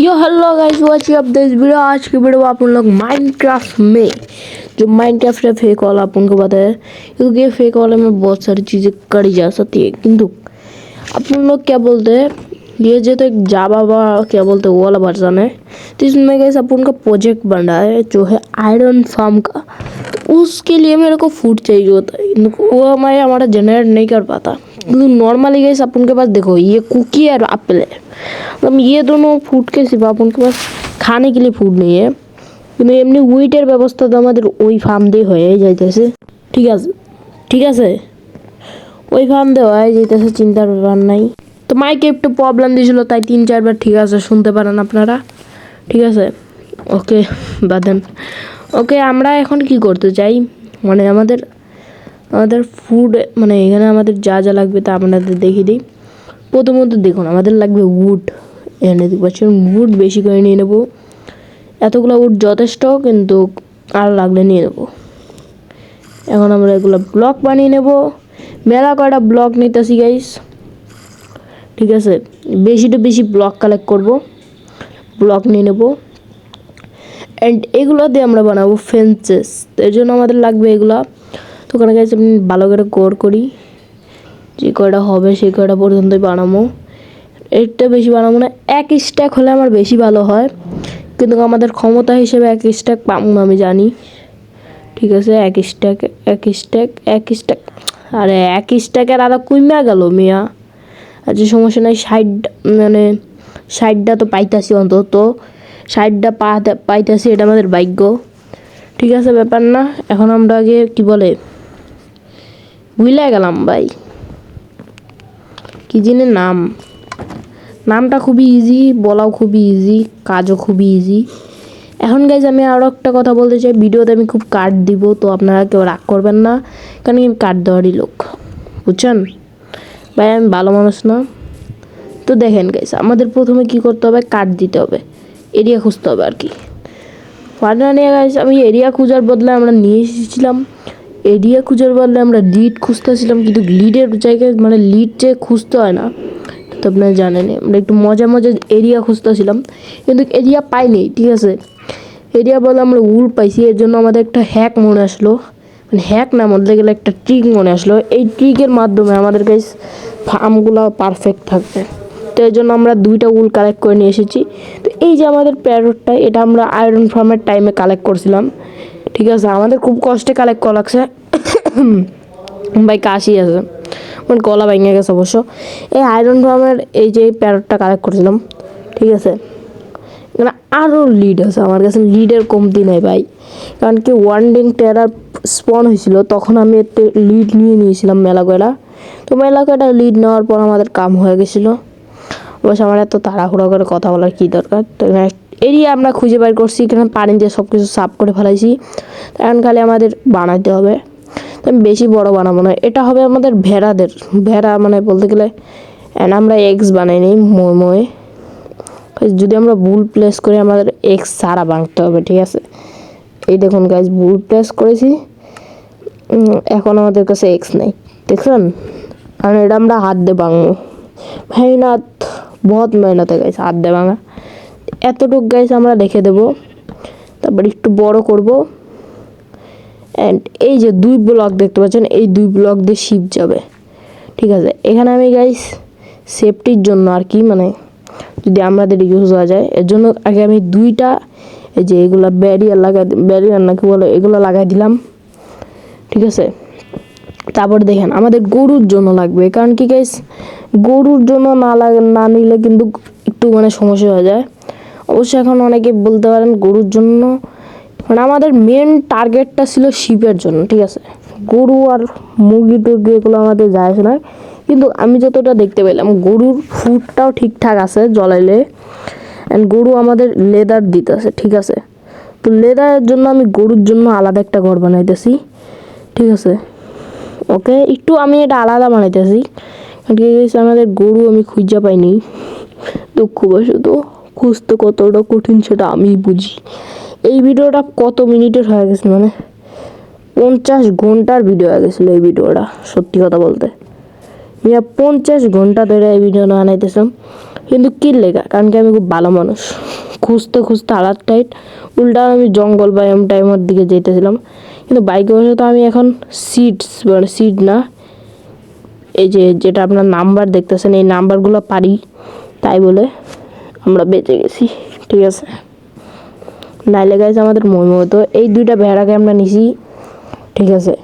Yo hello guys what's up this video आज की video आप लोग माइनक्राफ्ट में, जो माइनक्राफ्ट है फेक वाला आप उनको पता है, क्योंकि फेक वाले में बहुत सारी चीज़ें करी जा सकती है। किंतु अपन लोग क्या बोलते हैं? ये जो तो एक जावा वा, क्या बोलते हैं, वो वाला वर्जन है तो इसमें कैसे अपन का प्रोजेक्ट बन रहा है, जो है आयरन फार्म का। तो उसके लिए मेरे को फ़ूड चाहिए होता है। वो हमारे, हमारा जनरेट नहीं कर पाता। नॉर्मली गैस अपन के पास देखो ये कुकी और एप्पल है मतलब ये दोनों ফুড के सिवा अपन के पास খানে के लिए ফুড নেই है কিন্তু এমনি উইটের ব্যবস্থা তো আমাদের ওই ফার্ম দিয়ে হয়ে যাইতেছে ঠিক আছে ঠিক আছে ওই ফার্ম দিয়ে হয়ে যাইতেছে চিন্তার ব্যাপার নাই তো মাইকে একটু প্রবলেম দিয়েছিল তাই তিন চারবার ঠিক আছে শুনতে পারেন আপনারা ঠিক আছে ওকে বাদেন ওকে আমরা এখন কি করতে চাই মানে আমাদের আমাদের ফুড মানে এখানে আমাদের যা যা লাগবে তা আপনাদের দেখিয়ে দিই। প্রথমত দেখুন, আমাদের লাগবে উড এখানে দেখতে পাচ্ছেন উড বেশি করে নিয়ে নেব। এতগুলো উড যথেষ্ট, কিন্তু আর লাগলে নিয়ে নেব। এখন আমরা এগুলো ব্লক বানিয়ে নেব। মেলা কয়টা ব্লক নিতেছি গাইস ঠিক আছে বেশিটা বেশি ব্লক কালেক্ট করব। ব্লক নিয়ে নেব। অ্যান্ড এগুলো দিয়ে আমরা বানাবো ফেন্সেস এর জন্য আমাদের লাগবে এগুলা তো ওখানে গাইস আমি ভালো করে গোর করি, যে কয়টা হবে সেই কয়টা পর্যন্তই বানাবো। এরটা বেশি বানাবো না, এক স্ট্যাক হলে আমার বেশি ভালো হয়। কিন্তু আমাদের ক্ষমতা হিসেবে এক স্ট্যাক পাবো না, আমি জানি। ঠিক আছে, এক স্ট্যাক এক স্ট্যাক এক স্ট্যাক আরে এক স্ট্যাকের আদা কুইমা গেল মিয়া। আচ্ছা সমস্যা নাই সাইড মানে সাইডটা তো পাইতাছি অন্তত। সাইডটা পাইতাছি, এটা আমাদের ভাগ্য। ঠিক আছে, ব্যাপার না। এখন আমরা আগে কি বলে ভুলে গেলাম ভাই। কি জিনে নাম? নামটা খুবই ইজি বলাও খুবই ইজি কাজও খুবই ইজি এখন গাইজ আমি আরও একটা কথা বলতে চাই, ভিডিওতে আমি খুব কাট দিব, তো আপনারা কেউ রাগ করবেন না, কারণ আমি কাট দেওয়ারই লোক, বুঝছেন? ভাই আমি ভালো মানুষ না। তো দেখেন গাইজ আমাদের প্রথমে কি করতে হবে? কাট দিতে হবে এরিয়া খুঁজতে হবে আর কি। ফার্না নিয়ে গাইজ আমি এরিয়া খোঁজার বদলে আমরা নিয়ে এসেছিলাম। এরিয়া খোঁজার বদলে আমরা লিড খুঁজতেছিলাম, কিন্তু লিডের জায়গায় মানে লিড যে খুঁজতে হয় না, তো আপনারা জানেন আমরা একটু মজা মজা এরিয়া খুঁজতেছিলাম, কিন্তু এরিয়া পাইনি, ঠিক আছে? এরিয়া বলে আমরা উল পাইছি, এর জন্য আমাদের একটা হ্যাক মনে আসলো। মানে হ্যাক না বলতে গেলে একটা ট্রিক মনে আসলো। এই ট্রিকের মাধ্যমে আমাদের কাছে ফার্মগুলো পারফেক্ট থাকবে। তো এই জন্য আমরা দুইটা উল কালেক্ট করে নিয়ে এসেছি। তো এই যে আমাদের প্যারটটা এটা আমরা আয়রন ফার্মের টাইমে কালেক্ট করছিলাম। ঠিক আছে, আমাদের খুব কষ্টে কালেক্ট করা লাগছে। ভাই কাশি আছে। মানে গলা ভেঙে গেছে অবশ্য। এই আয়রন ফার্মের এই যে প্যারটটা কালেক্ট করেছিলাম, ঠিক আছে? এখানে আরও লিড আছে, আমার কাছে লিডের কমতি নেই ভাই। কারণ কি ওয়ান ডিং টেরার স্পন হয়েছিল, তখন আমি একটা লিড নিয়ে নিয়েছিলাম মেলা কয়লা। তো মেলা কয়টা লিড নেওয়ার পর আমাদের কাম হয়ে গেছিল। অবশ্য আমার এত তাড়াহুড়ো করে কথা বলার কী দরকার? তো এরিয়া আমরা খুঁজে বের করছি, এখানে পানি দিয়ে সব কিছু সাফ করে ফেলাইছি। এখন খালি আমাদের বানাইতে হবে। তো আমি বেশি বড় বানাবো না, এটা হবে আমাদের ভেড়াদের। ভেড়া মানে বলতে গেলে and আমরা এগস বানাই নিই, মোয়ে মোয়ে। যদি আমরা ভুল প্লেস করি আমাদের এক্স সারা ভাঙতে হবে, ঠিক আছে? এই দেখুন গাইজ ভুল প্লেস করেছি। এখন আমাদের কাছে এক্স নেই, দেখছেন? আর এটা আমরা হাত দিয়ে ভাঙবো। মেহনত, বহুত মেহনত গাইছে হাত দিয়ে ভাঙা। এতটুক গাইস আমরা রেখে দেবো। তারপর একটু বড় করব। অ্যান্ড এই যে দুই ব্লক দেখতে পাচ্ছেন, এই দুই ব্লক দিয়ে শিপ যাবে। ঠিক আছে? এখানে আমি গাইস সেফটির জন্য আর কি মানে যদি আমাদের ইউজ হওয়া যায়, এর জন্য আগে আমি দুইটা এই যে এগুলো ব্যারিয়ার লাগাই ব্যারিয়ার নাকি বলে, এগুলো লাগাই দিলাম। ঠিক আছে? তারপর দেখেন, আমাদের গরুর জন্য লাগবে। কারণ কি গাইস গরুর জন্য না লাগে, না নিলে কিন্তু একটু মানে সমস্যা হয়ে যায়। অবশ্য এখন অনেকে বলতে পারেন গরুর জন্য। মানে আমাদের মেন টার্গেটটা ছিল শিপের জন্য, ঠিক আছে? গরু আর মুরগি টুরগি এগুলো আমাদের যায় না। কিন্তু আমি যতটা দেখতে পেলাম, গরুর ফুডটাও ঠিকঠাক আছে জ্বলাইলে অ্যান্ড গরু আমাদের লেদার দিতেছে, ঠিক আছে? তো লেদারের জন্য আমি গরুর জন্য আলাদা একটা ঘর বানাইতেছি, ঠিক আছে? ওকে একটু আমি এটা আলাদা বানাইতেছি। আমাদের গরু আমি খুঁজে পাইনি, দুঃখবশত। খুঁজতে কতটা কঠিন সেটা আমি বুঝি। এই ভিডিওটা কত মিনিটের হয়ে গেছে মানে? পঞ্চাশ ঘণ্টার ভিডিও হয়ে গেছিল এই ভিডিওটা, সত্যি কথা বলতে। মিয়া, পঞ্চাশ ঘণ্টা ধরে এই ভিডিও বানাইতেছিলাম কিন্তু কি লেখা কারণ কি আমি খুব ভালো মানুষ। খুঁজতে খুঁজতে হালাত টাইট উল্টা আমি জঙ্গল বা এম টাইমের দিকে যেতেছিলাম কিন্তু বাইকে বসে তো আমি এখন সিটস মানে সিট না। এই যে, যেটা আপনার নাম্বার দেখতেছেন, এই নাম্বারগুলো পারি, তাই বলে। আমরা বেঁচে গেছি, ঠিক আছে? নাইলে গাইছে আমাদের মহিম হতো এই দুইটা ভেড়াকে আমরা নিছি, ঠিক আছে?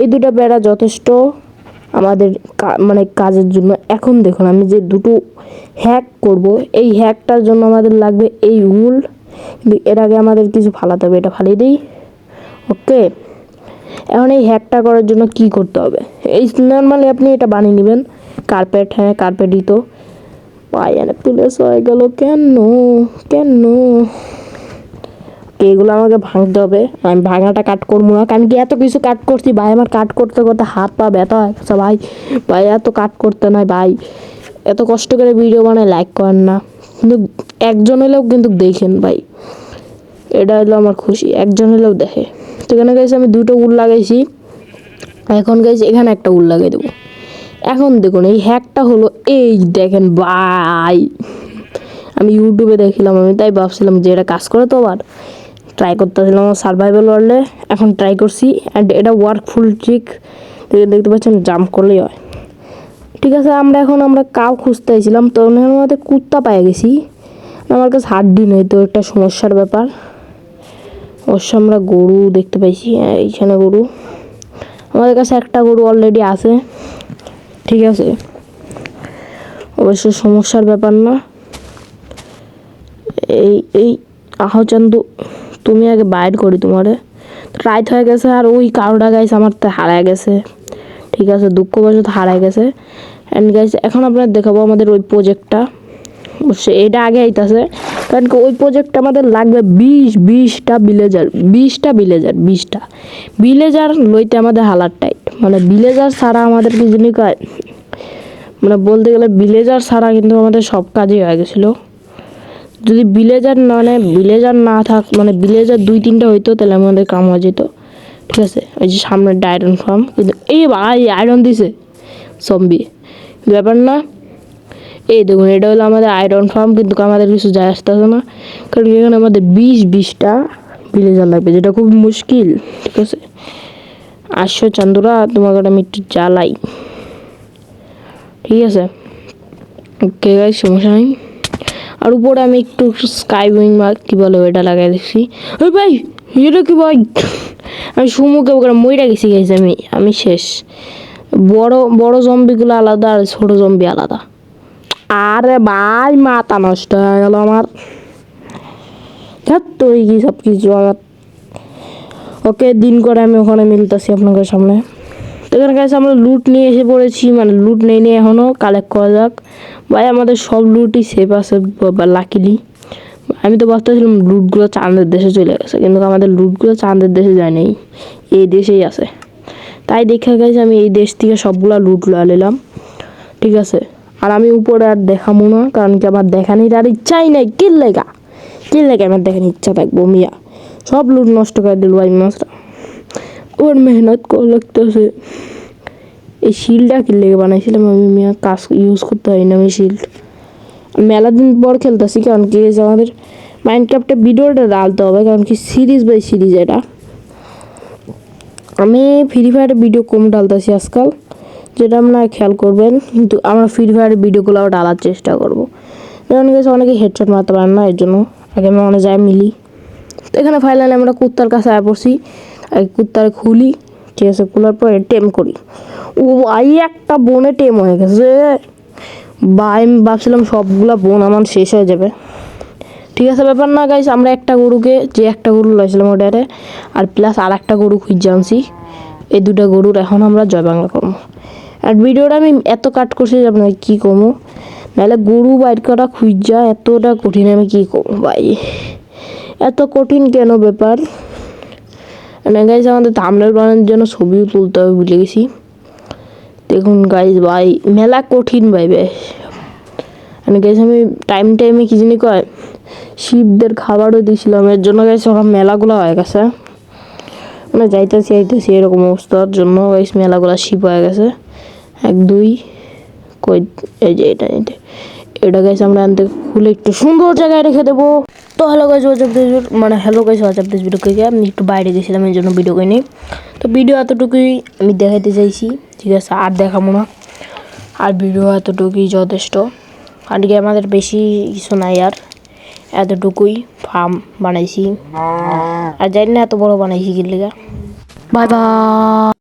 এই দুইটা বেড়া যথেষ্ট আমাদের মানে কাজের জন্য। এখন দেখুন, আমি যে দুটো হ্যাক করব, এই হ্যাকটার জন্য আমাদের লাগবে এই উল। কিন্তু এর আগে আমাদের কিছু ফালাতে হবে, এটা ফালিয়ে দিই। ওকে? এখন এই হ্যাকটা করার জন্য কি করতে হবে? এই নর্মালি আপনি এটা বানিয়ে নেবেন। কার্পেট হ্যাঁ কার্পেটই তো। পায়ানে প্লেস হয়ে গেল, কেন? কেন? এগুলো আমাকে ভাঙতে হবে। আমি ভাঙাটা কাট করব না। কারণ কি এত কিছু কাট করছি ভাই, আমার কাট করতে করতে হাত পা ব্যথা হয়ে ভাই। ভাই, এত কাট করতে নয় ভাই। এত কষ্ট করে ভিডিও বানায় লাইক করেন না। কিন্তু একজন হলেও কিন্তু দেখেন ভাই। এটা হলো আমার খুশি, একজন হলেও দেখে। তো এখানে গেছে আমি দুটো উল লাগাইছি। এখন গেছে এখানে একটা উল লাগাই দেবো। এখন দেখুন, এই হ্যাকটা হলো, এই দেখেন ভাই। আমি ইউটিউবে দেখলাম, আমি তাই ভাবছিলাম যে এটা কাজ করে তো আবার। ট্রাই করতেছিলাম সার্ভাইভাল ওয়ার্ল্ডে এখন ট্রাই করছি অ্যান্ড এটা ওয়ার্কফুল ট্রিক দেখতে পাচ্ছেন জাম্প করলেই হয়। ঠিক আছে, আমরা এখন আমরা কাউ খুঁজতে আইছিলাম, তো আমাদের কুত্তা পায়ে গেছি। আমার কাছে হাড্ডি নেই, তো একটা সমস্যার ব্যাপার। অবশ্য আমরা গরু দেখতে পাইছি, এইখানে গরু। আমাদের কাছে একটা গরু অলরেডি আছে। ঠিক আছে? অবশ্য সমস্যার ব্যাপার না। এই এই আহচান্দু, তুমি আগে বাইর করি তোমারে। রাইত হয়ে গেছে আর ওই কারোটা গাইছে আমার তো হারায় গেছে। ঠিক আছে, দুঃখবশত হারায় গেছে। অ্যান্ড গাইছে এখন আপনার দেখাবো আমাদের ওই প্রজেক্টটা এটা আগে আইতাছে। কারণ কি ওই প্রজেক্টটা আমাদের লাগবে বিশ, বিশটা বিলেজার বিশটা বিলেজার বিশটা। বিলেজার লইতে আমাদের হালার টাইট মানে বিলেজার ছাড়া আমাদের কি কয় মানে বলতে গেলে বিলেজার ছাড়া কিন্তু আমাদের সব কাজই হয়ে গেছিল। যদি বিলেজার না মানে বিলেজার না থাক মানে বিলেজার দুই, তিনটা হইতো, তাহলে আমাদের কাম হয়ে যেত। ঠিক আছে? ওই যে সামনে আয়রন ফার্ম কিন্তু এই ভাই আয়রন দিছে। জম্বি ব্যাপার না এই দেখুন, এটা হলো আমাদের আয়রন ফার্ম কিন্তু আমাদের কিছু যায় আসতেছে না। কারণ এখানে আমাদের বিশ বিশটা ভিলেজার লাগবে, যেটা খুব মুশকিল, ঠিক আছে? আসছো চান্দুরা, তোমাকে আমি একটু জ্বালাই। ঠিক আছে? ওকে গাই সমস্যা নেই। আর উপরে আমি একটু স্কাই উইং বা কী বলে ওইটা লাগাই দেখছি ওই ভাই, এটা কি ভাই? আমি সুমুখে ওখানে মইরা গেছি গেছি আমি আমি শেষ। বড় বড় জম্বিগুলো আলাদা আর ছোট জম্বি আলাদা। আরে ভাই, মাথা নষ্ট হয়ে গেল আমার। তো এই কি সব কিছু আমার। ওকে, দিন করে আমি ওখানে মিলতেছি আপনাদের সামনে। তো এখানে কাছে আমরা লুট নিয়ে এসে পড়েছি মানে লুট নেই নিয়ে এখনও কালেক্ট করা যাক। ভাই, আমাদের সব লুটই সেফ আছে লাকিলি আমি তো ভাবতেছিলাম লুটগুলো চাঁদের দেশে চলে গেছে, কিন্তু আমাদের লুটগুলো চাঁদের দেশে যায় নাই। এই দেশেই আছে। তাই দেখে গেছে আমি এই দেশ থেকে সবগুলো লুট লয়ে নিলাম। ঠিক আছে? আর আমি উপরে আর দেখাবো না, কারণ কি আমার দেখানির আর ইচ্ছাই নাই। কিল লেগা? কিল লেগে আমার দেখানোর ইচ্ছা থাকব, মিয়া। সব লুট নষ্ট করে দিল ভাই মাছটা। ওর মেহনত করে লাগতেছে। এই শিলটা কি লেগে বানাইছিলাম আমি, মিয়া? কাজ ইউজ করতে হয় না আমি শিল্ড মেলা দিন পর খেলতেছি, কারণ কি আমাদের মাইনক্রাফ্টে ভিডিওটা ডালতে হবে, কারণ কি সিরিজ বাই সিরিজ এটা। আমি ফ্রি ফায়ারের ভিডিও কম ডালতেছি আজকাল। যেটা আপনারা খেয়াল করবেন, কিন্তু আমরা ফ্রি ফায়ারের ভিডিওগুলো ডালার চেষ্টা করব। যেমন গেছে অনেকে হেডশট মারতে পারেন না, এর জন্য আগে আমরা অনেক যায় মিলি। তো এখানে ফাইনালি আমরা কুত্তার কাছে আয় পড়ছি, আর কুত্তার খুলি, ঠিক আছে, খোলার পরে টেম করি। ও আই একটা বনে টেম হয়ে গেছে বা আমি ভাবছিলাম সবগুলো বোন আমার শেষ হয়ে যাবে। ঠিক আছে, ব্যাপার না গাইস আমরা একটা গরুকে, যে একটা গরু লাইছিলাম ওটারে আর প্লাস আর একটা গরু খুঁজে আনছি। এই দুটা গরুর এখন আমরা জয় বাংলা করব। আর ভিডিওটা আমি এত কাট করছি যে আপনার কী করব নাহলে গরু বাইর করা খুঁজা এতটা কঠিন, আমি কী করব ভাই? এত কঠিন কেন ব্যাপার? মানে গাইজ আমাদের থামনেল বানানোর জন্য ছবিও তুলতে হবে, ভুলে গেছি। দেখুন গাইজ ভাই, মেলা কঠিন ভাই বেশ মানে গাইজ আমি টাইম টাইমে কি জানি কয়, শিবদের খাবারও দিয়েছিলাম। এর জন্য গাইজ ওরা মেলাগুলো হয়ে গেছে। মানে যাইতেছি যাইতেছি এরকম অবস্থার জন্য গাইজ মেলাগুলো শিব হয়ে গেছে। এক, দুই, কই, এই যে এটা এটা। এটা গাইছে আমরা আনতে খুলে একটু সুন্দর জায়গায় রেখে দেবো। তো hello guys what's up this মানে hello guys what's up this video কে আমি একটু বাইরে গেছিলাম, এই জন্য ভিডিও করিনি। তো ভিডিও এতটুকুই আমি দেখাইতে চাইছি, ঠিক আছে? আর দেখাবো না। আর ভিডিও এতটুকুই যথেষ্ট। আর কি আমাদের বেশি কিছু নাই আর। এতটুকুই ফার্ম বানাইছি। আর জানি না এত বড় বানাইছি কি লেগা। Bye bye